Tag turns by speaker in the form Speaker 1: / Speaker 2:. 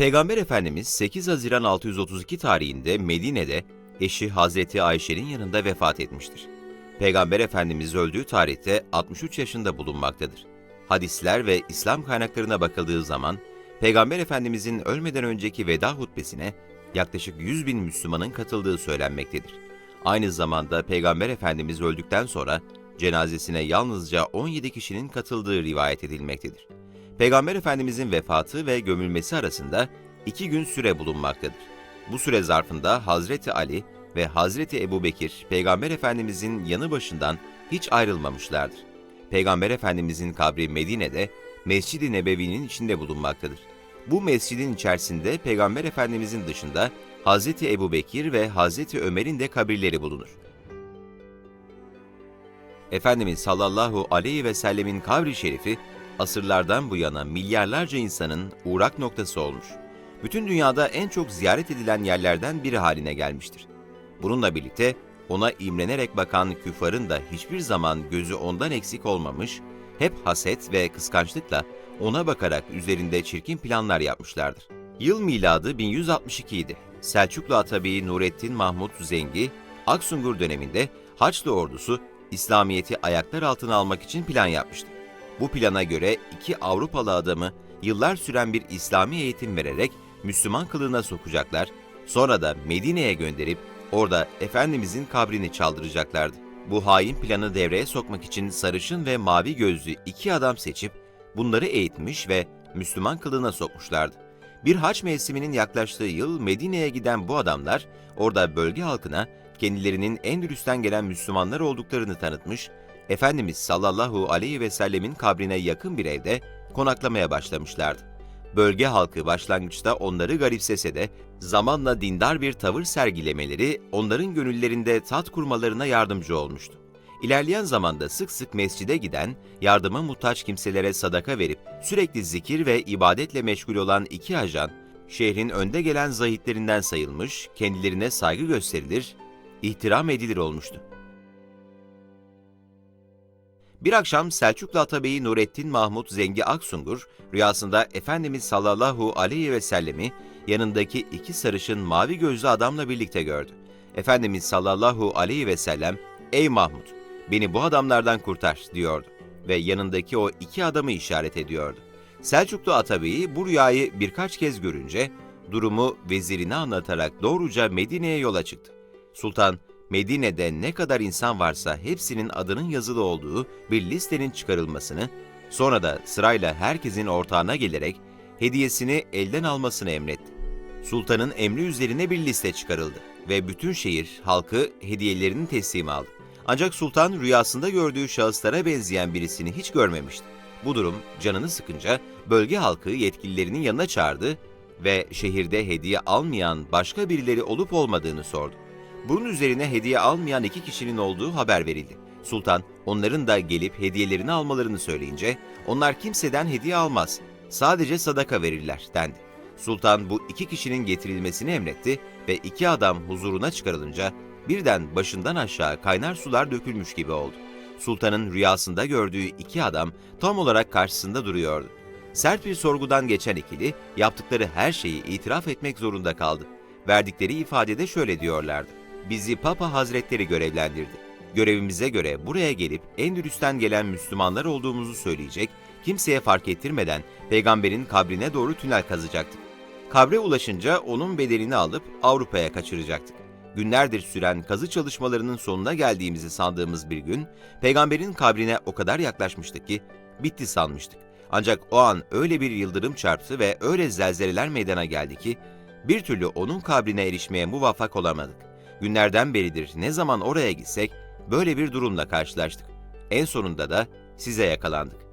Speaker 1: Peygamber Efendimiz 8 Haziran 632 tarihinde Medine'de eşi Hazreti Ayşe'nin yanında vefat etmiştir. Peygamber Efendimiz öldüğü tarihte 63 yaşında bulunmaktadır. Hadisler ve İslam kaynaklarına bakıldığı zaman Peygamber Efendimizin ölmeden önceki veda hutbesine yaklaşık 100 bin Müslümanın katıldığı söylenmektedir. Aynı zamanda Peygamber Efendimiz öldükten sonra cenazesine yalnızca 17 kişinin katıldığı rivayet edilmektedir. Peygamber Efendimizin vefatı ve gömülmesi arasında iki gün süre bulunmaktadır. Bu süre zarfında Hazreti Ali ve Hazreti Ebubekir Peygamber Efendimizin yanı başından hiç ayrılmamışlardır. Peygamber Efendimizin kabri Medine'de Mescid-i Nebevi'nin içinde bulunmaktadır. Bu mescidin içerisinde Peygamber Efendimizin dışında Hazreti Ebubekir ve Hazreti Ömer'in de kabirleri bulunur. Efendimiz sallallahu aleyhi ve sellemin kabri şerifi asırlardan bu yana milyarlarca insanın uğrak noktası olmuş. Bütün dünyada en çok ziyaret edilen yerlerden biri haline gelmiştir. Bununla birlikte ona imrenerek bakan küffarın da hiçbir zaman gözü ondan eksik olmamış, hep haset ve kıskançlıkla ona bakarak üzerinde çirkin planlar yapmışlardır. Yıl miladı 1162 idi. Selçuklu Atabeyi Nurettin Mahmut Zengi, Aksungur döneminde Haçlı ordusu İslamiyet'i ayaklar altına almak için plan yapmıştı. Bu plana göre iki Avrupalı adamı yıllar süren bir İslami eğitim vererek Müslüman kılığına sokacaklar, sonra da Medine'ye gönderip orada Efendimizin kabrini çaldıracaklardı. Bu hain planı devreye sokmak için sarışın ve mavi gözlü iki adam seçip bunları eğitmiş ve Müslüman kılığına sokmuşlardı. Bir haç mevsiminin yaklaştığı yıl Medine'ye giden bu adamlar orada bölge halkına kendilerinin Endülüs'ten gelen Müslümanlar olduklarını tanıtmış, Efendimiz sallallahu aleyhi ve sellemin kabrine yakın bir evde konaklamaya başlamışlardı. Bölge halkı başlangıçta onları garipsese de zamanla dindar bir tavır sergilemeleri onların gönüllerinde tat kurmalarına yardımcı olmuştu. İlerleyen zamanda sık sık mescide giden, yardıma muhtaç kimselere sadaka verip sürekli zikir ve ibadetle meşgul olan iki ajan, şehrin önde gelen zahitlerinden sayılmış, kendilerine saygı gösterilir, ihtiram edilir olmuştu. Bir akşam Selçuklu Atabeyi Nurettin Mahmut Zengi Aksungur, rüyasında Efendimiz sallallahu aleyhi ve sellemi yanındaki iki sarışın mavi gözlü adamla birlikte gördü. Efendimiz sallallahu aleyhi ve sellem, ''Ey Mahmut, beni bu adamlardan kurtar.'' diyordu ve yanındaki o iki adamı işaret ediyordu. Selçuklu Atabeyi bu rüyayı birkaç kez görünce durumu vezirine anlatarak doğruca Medine'ye yola çıktı. Sultan, Medine'de ne kadar insan varsa hepsinin adının yazılı olduğu bir listenin çıkarılmasını, sonra da sırayla herkesin ortağına gelerek hediyesini elden almasını emretti. Sultanın emri üzerine bir liste çıkarıldı ve bütün şehir halkı hediyelerini teslim aldı. Ancak sultan rüyasında gördüğü şahıslara benzeyen birisini hiç görmemişti. Bu durum canını sıkınca bölge halkı yetkililerinin yanına çağırdı ve şehirde hediye almayan başka birileri olup olmadığını sordu. Bunun üzerine hediye almayan iki kişinin olduğu haber verildi. Sultan onların da gelip hediyelerini almalarını söyleyince onlar kimseden hediye almaz, sadece sadaka verirler dendi. Sultan bu iki kişinin getirilmesini emretti ve iki adam huzuruna çıkarılınca birden başından aşağı kaynar sular dökülmüş gibi oldu. Sultanın rüyasında gördüğü iki adam tam olarak karşısında duruyordu. Sert bir sorgudan geçen ikili yaptıkları her şeyi itiraf etmek zorunda kaldı. Verdikleri ifadede şöyle diyorlardı. Bizi Papa Hazretleri görevlendirdi. Görevimize göre buraya gelip Endülüs'ten gelen Müslümanlar olduğumuzu söyleyecek, kimseye fark ettirmeden peygamberin kabrine doğru tünel kazacaktık. Kabre ulaşınca onun bedelini alıp Avrupa'ya kaçıracaktık. Günlerdir süren kazı çalışmalarının sonuna geldiğimizi sandığımız bir gün, peygamberin kabrine o kadar yaklaşmıştık ki bitti sanmıştık. Ancak o an öyle bir yıldırım çarptı ve öyle zelzeleler meydana geldi ki bir türlü onun kabrine erişmeye muvaffak olamadık. Günlerden beridir ne zaman oraya gitsek böyle bir durumla karşılaştık. En sonunda da size yakalandık.